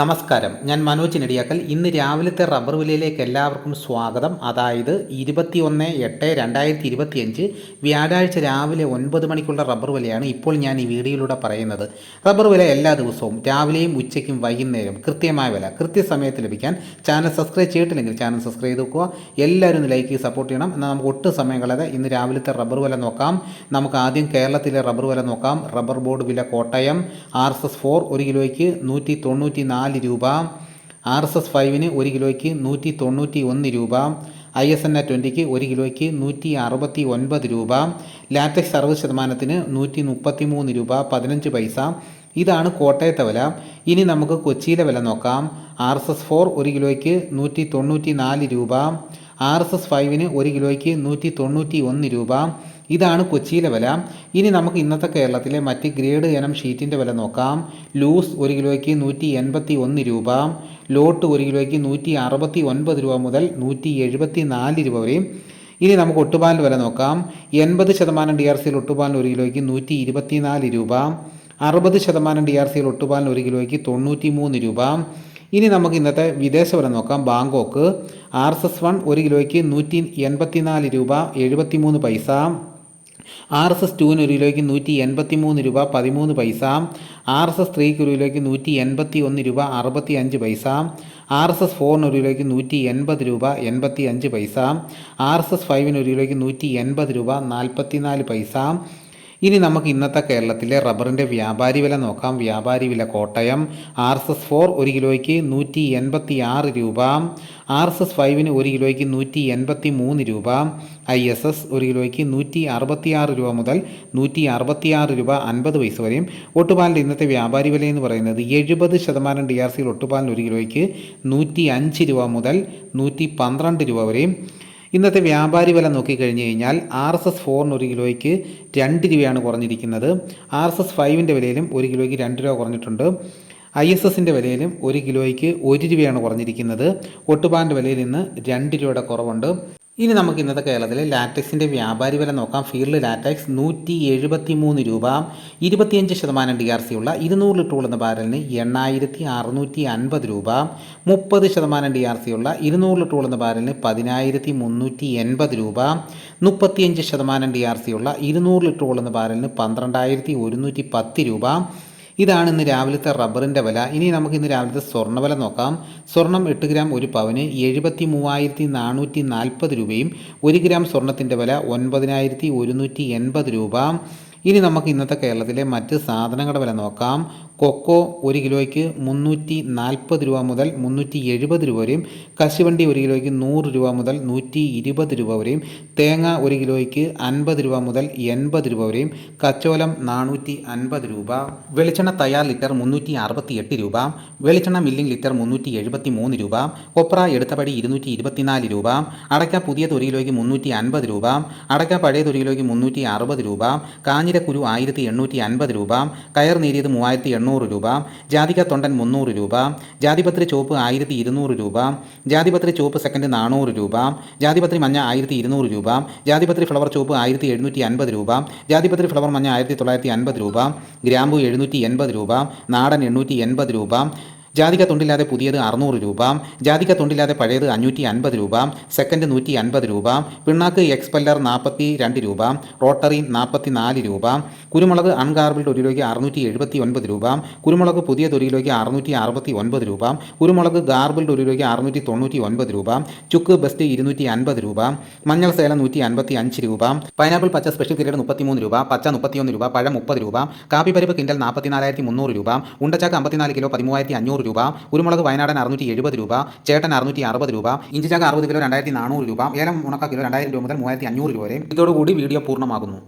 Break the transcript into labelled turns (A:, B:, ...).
A: നമസ്കാരം. ഞാൻ മനോജ് നെടിയാക്കൽ. ഇന്ന് രാവിലത്തെ റബ്ബർ വിലയിലേക്ക് എല്ലാവർക്കും സ്വാഗതം. അതായത് ഇരുപത്തി ഒന്ന് എട്ട് രണ്ടായിരത്തി ഇരുപത്തിയഞ്ച് വ്യാഴാഴ്ച രാവിലെ ഒൻപത് മണിക്കുള്ള റബ്ബർ വിലയാണ് ഇപ്പോൾ ഞാൻ ഈ വീഡിയോയിലൂടെ പറയുന്നത്. റബ്ബർ വില എല്ലാ ദിവസവും രാവിലെയും ഉച്ചയ്ക്കും വൈകുന്നേരം കൃത്യമായ വില. കൃത്യസമയത്ത് ലഭിക്കാൻ ചാനൽ സബ്സ്ക്രൈബ് ചെയ്തിട്ടില്ലെങ്കിൽ ചാനൽ സബ്സ്ക്രൈബ് ചെയ്ത് വെക്കുക. എല്ലാവരും ഒന്ന് ലൈക്ക് സപ്പോർട്ട് ചെയ്യണം. എന്നാൽ നമുക്ക് ഒട്ടും സമയം കളയാതെ ഇന്ന് രാവിലത്തെ റബ്ബർ വില നോക്കാം. നമുക്ക് ആദ്യം കേരളത്തിലെ റബ്ബർ വില നോക്കാം. റബ്ബർ ബോർഡ് വില Kottayam R S S four ഒരു കിലോയ്ക്ക് നൂറ്റി തൊണ്ണൂറ്റി നാല് രൂപ. ആർ എസ് എസ് ഫൈവിന് ഒരു കിലോയ്ക്ക് നൂറ്റി തൊണ്ണൂറ്റി ഒന്ന് രൂപ. ഐ എസ് എൻ എ ട്വന്റിക്ക് ഒരു കിലോയ്ക്ക് നൂറ്റി അറുപത്തി ഒൻപത് രൂപ. ലാറ്റക്സ് അറുപത് ശതമാനത്തിന് നൂറ്റി മുപ്പത്തി മൂന്ന് രൂപ പതിനഞ്ച് പൈസ. ഇതാണ് കോട്ടയത്തെ വില. ഇനി നമുക്ക് കൊച്ചിയിലെ വില നോക്കാം. ആർ എസ് എസ് ഫോർ ഒരു കിലോയ്ക്ക് നൂറ്റി തൊണ്ണൂറ്റി നാല് രൂപ. ആർ എസ് എസ് ഫൈവിന് ഒരു കിലോയ്ക്ക് നൂറ്റി തൊണ്ണൂറ്റി ഒന്ന് രൂപ. ഇതാണ് കൊച്ചിയിലെ വില. ഇനി നമുക്ക് ഇന്നത്തെ കേരളത്തിലെ മറ്റ് ഗ്രേഡ് ഇനം ഷീറ്റിന്റെ വില നോക്കാം. ലൂസ് ഒരു കിലോയ്ക്ക് നൂറ്റി എൺപത്തി ഒന്ന് രൂപ. ലോട്ട് ഒരു കിലോയ്ക്ക് നൂറ്റി അറുപത്തി ഒൻപത് രൂപ മുതൽ നൂറ്റി എഴുപത്തി നാല് രൂപ വരെയും ഇനി നമുക്ക് ഒട്ടുപാലിന് വില നോക്കാം. എൺപത് ശതമാനം ഡി ആർ സിയിൽ ഒട്ടുപാലിന് ഒരു കിലോയ്ക്ക് നൂറ്റി ഇരുപത്തി നാല് രൂപ. അറുപത് ശതമാനം ഡി ആർ സിയിൽ ഒട്ടുപാലിന് ഒരു കിലോയ്ക്ക് തൊണ്ണൂറ്റി മൂന്ന് രൂപ. ഇനി നമുക്ക് ഇന്നത്തെ വിദേശ വില നോക്കാം. Bangkok. R S S one ഒരു കിലോയ്ക്ക് നൂറ്റി എൺപത്തി നാല് രൂപ എഴുപത്തി മൂന്ന് പൈസ. ആർ എസ് എസ് ടുവിന് ഒരു കിലോയ്ക്ക് നൂറ്റി എൺപത്തി മൂന്ന് രൂപ പതിമൂന്ന് പൈസ ആർ എസ് എസ് ത്രീക്ക് ഒരു കിലോയ്ക്ക് നൂറ്റി എൺപത്തി ഒന്ന് രൂപ അറുപത്തി അഞ്ച് പൈസ ആർ എസ് എസ് ഫോറിന് ഒരു കിലോയ്ക്ക് നൂറ്റി എൺപത് രൂപ എൺപത്തി അഞ്ച് പൈസ ആർ എസ് എസ് ഫൈവിന് ഒരു കിലോയ്ക്ക് നൂറ്റി എൺപത് രൂപ നാൽപ്പത്തി നാല് പൈസ ഇനി നമുക്ക് ഇന്നത്തെ കേരളത്തിലെ റബ്ബറിന്റെ വ്യാപാരി വില നോക്കാം. വ്യാപാരി വില Kottayam R S S four ഒരു കിലോയ്ക്ക് നൂറ്റി എൺപത്തി ആറ് രൂപ ആർ എസ് എസ് ഫൈവിന് ഒരു കിലോയ്ക്ക് നൂറ്റി എൺപത്തി മൂന്ന് രൂപ. ഐ എസ് എസ് ഒരു കിലോയ്ക്ക് നൂറ്റി അറുപത്തി ആറ് രൂപ മുതൽ നൂറ്റി അറുപത്തി ആറ് രൂപ അൻപത് പൈസ വരെയും. ഒട്ടുപാലിന്റെ ഇന്നത്തെ വ്യാപാരി വില എന്ന് പറയുന്നത് എഴുപത് ശതമാനം ഡി ആർ സിയിൽ ഒട്ടുപാലിന് ഒരു കിലോയ്ക്ക് നൂറ്റി അഞ്ച് രൂപ മുതൽ നൂറ്റി പന്ത്രണ്ട് രൂപ വരെയും. ഇന്നത്തെ വ്യാപാരി വില നോക്കിക്കഴിഞ്ഞ് കഴിഞ്ഞാൽ ആർ എസ് എസ് ഫോറിന് ഒരു കിലോയ്ക്ക് രണ്ട് രൂപയാണ് കുറഞ്ഞിരിക്കുന്നത്. ആർ എസ് എസ് ഫൈവിന്റെ വിലയിലും ഒരു കിലോയ്ക്ക് രണ്ട് രൂപ കുറഞ്ഞിട്ടുണ്ട്. ഐ എസ് എസിന്റെ വിലയിലും ഒരു കിലോയ്ക്ക് ഒരു രൂപയാണ് കുറഞ്ഞിരിക്കുന്നത്. ഒട്ടുപാന്റെ വിലയിൽ നിന്ന് രണ്ട് രൂപയുടെ കുറവുണ്ട്. ഇനി നമുക്ക് ഇന്നത്തെ കേരളത്തിലെ ലാറ്റക്സിന്റെ വ്യാപാരി വില നോക്കാം. ഫീൽഡ് ലാറ്റക്സ് നൂറ്റി എഴുപത്തി മൂന്ന് രൂപ ഇരുപത്തിയഞ്ച് ശതമാനം ഡി ആർ സി ഉള്ള ഇരുന്നൂറ് ലിറ്റർ ഉള്ള ബാരലിന് എണ്ണായിരത്തി അറുന്നൂറ്റി അൻപത് രൂപ മുപ്പത് ശതമാനം ഡി ആർ സി ഉള്ള ഇരുന്നൂറ് ലിറ്റർ ഉള്ള ബാരലിന് പതിനായിരത്തി മുന്നൂറ്റി എൺപത് രൂപ മുപ്പത്തിയഞ്ച് ശതമാനം ഡി ആർ സി ഉള്ള ഇരുന്നൂറ് ലിറ്റർ ഉള്ള ബാരലിന് പന്ത്രണ്ടായിരത്തി ഒരുന്നൂറ്റി പത്ത് രൂപ ഇതാണ് ഇന്ന് രാവിലത്തെ റബ്ബറിന്റെ വില. ഇനി നമുക്ക് ഇന്ന് രാവിലത്തെ സ്വർണ വില നോക്കാം. സ്വർണം എട്ട് ഗ്രാം ഒരു പവന് എഴുപത്തി മൂവായിരത്തി നാനൂറ്റി നാൽപ്പത് രൂപയും ഒരു ഗ്രാം സ്വർണത്തിന്റെ വില ഒൻപതിനായിരത്തി ഒരുന്നൂറ്റി എൺപത് രൂപ. ഇനി നമുക്ക് ഇന്നത്തെ കേരളത്തിലെ മറ്റ് സാധനങ്ങളുടെ വില നോക്കാം. കൊക്കോ ഒരു കിലോയ്ക്ക് മുന്നൂറ്റി നാൽപ്പത് രൂപ മുതൽ മുന്നൂറ്റി എഴുപത് രൂപ വരെയും കശുവണ്ടി ഒരു കിലോയ്ക്ക് നൂറ് രൂപ മുതൽ നൂറ്റി ഇരുപത് രൂപ വരെയും തേങ്ങ ഒരു കിലോയ്ക്ക് അൻപത് രൂപ മുതൽ എൺപത് രൂപ വരെയും കച്ചോലം നാനൂറ്റി അൻപത് രൂപ വെളിച്ചെണ്ണ തയ്യാർ ലിറ്റർ മുന്നൂറ്റി അറുപത്തി എട്ട് രൂപ വെളിച്ചെണ്ണ മില്ലിംഗ് ലിറ്റർ മുന്നൂറ്റി എഴുപത്തി മൂന്ന് രൂപ കൊപ്ര എടുത്തപടി ഇരുന്നൂറ്റി ഇരുപത്തിനാല് രൂപ അടയ്ക്ക പുതിയത് ഒരു കിലോയ്ക്ക് മുന്നൂറ്റി അൻപത് രൂപ അടയ്ക്ക പഴയത് ഒരു കിലോയ്ക്ക് മുന്നൂറ്റി അറുപത് രൂപ കാഞ്ഞിരക്കുരു ആയിരത്തി എണ്ണൂറ്റി അൻപത് രൂപ കയർ നേരിയത് മൂവായിരത്തി എണ്ണൂറ് രൂപ ജാതിക തൊണ്ടൻ മുന്നൂറ് രൂപ ജാതിപത്രി ചുവപ്പ് ആയിരത്തി ഇരുന്നൂറ് രൂപ ജാതിപത്രി ചുവപ്പ് സെക്കൻഡ് നാനൂറ് രൂപ ജാതിപത്രി മഞ്ഞ ആയിരത്തി ഇരുന്നൂറ് രൂപ ജാതിപത്രി ഫ്ലവർ ചുവപ്പ് ആയിരത്തി എഴുന്നൂറ്റി അൻപത് രൂപ ജാതിപത്രി ഫ്ലവർ മഞ്ഞ ആയിരത്തി തൊള്ളായിരത്തി അൻപത് രൂപ ഗ്രാമ്പു എഴുന്നൂറ്റി എൺപത് രൂപ നാടൻ എണ്ണൂറ്റി എൺപത് രൂപ ജാതിക തൊണ്ടില്ലാതെ പുതിയത് അറുന്നൂറ് രൂപ ജാതിക തൊണ്ടില്ലാതെ പഴയത് അഞ്ഞൂറ്റി അൻപത് രൂപ സെക്കൻഡ് നൂറ്റി അൻപത് രൂപ പിണ്ണാക്ക് എക്സ്പെല്ലർ നാൽപ്പത്തി രണ്ട് രൂപ റോട്ടറി നാൽപ്പത്തി നാല് രൂപ കുരുമുളക് അൺഗാർബിൾഡ് ഒരു കിലോയ്ക്ക് അറുന്നൂറ്റി എഴുപത്തി ഒൻപത് രൂപ കുരുമുളക് പുതിയത് ഒരു കിലോയ്ക്ക് അറുന്നൂറ്റി അറുപത്തി ഒൻപത് രൂപ കുരുമുളക് ഗാർബിൾഡ് ഒരു കിലോയ്ക്ക് അറുന്നൂറ്റി തൊണ്ണൂറ്റി ഒൻപത് രൂപ ചുക്ക് ബെസ്റ്റ് ഇരുന്നൂറ്റി അൻപത് രൂപ മഞ്ഞൾ സേല നൂറ്റി അൻപത്തി അഞ്ച് രൂപ പൈനാപ്പിൾ പച്ച സ്പെഷ്യൽ ഗ്രേഡ് മുപ്പത്തിമൂന്ന് രൂപ പച്ച മുപ്പത്തിയൊന്ന് രൂപ പഴം മുപ്പത് രൂപ കാപ്പി പരിപ്പ് കിൻഡൽ നാൽപ്പത്തിനാലായിരത്തി മുന്നൂറ് രൂപ ഉണ്ടച്ചാക്ക് അമ്പത്തിനാല് കിലോ പതിമൂവായിരത്തി അഞ്ഞൂറ് രൂപ കുരുമുളക് വയനാടൻ അറുന്നൂറ്റി എഴുപത് രൂപ ചേട്ടൻ അറുന്നൂറ്റി അറുപത് രൂപ ഇഞ്ചിച്ചാക്ക് അറുപത് കിലോ രണ്ടായിരത്തി നാനൂറ് രൂപ ഏലം ഉണക്ക കിലോ രണ്ടായിരം രൂപ മുതൽ മൂവായിരത്തി അഞ്ഞൂറ് രൂപ വരെ. ഇതോടുകൂടി വീഡിയോ പൂർണമാകുന്നു.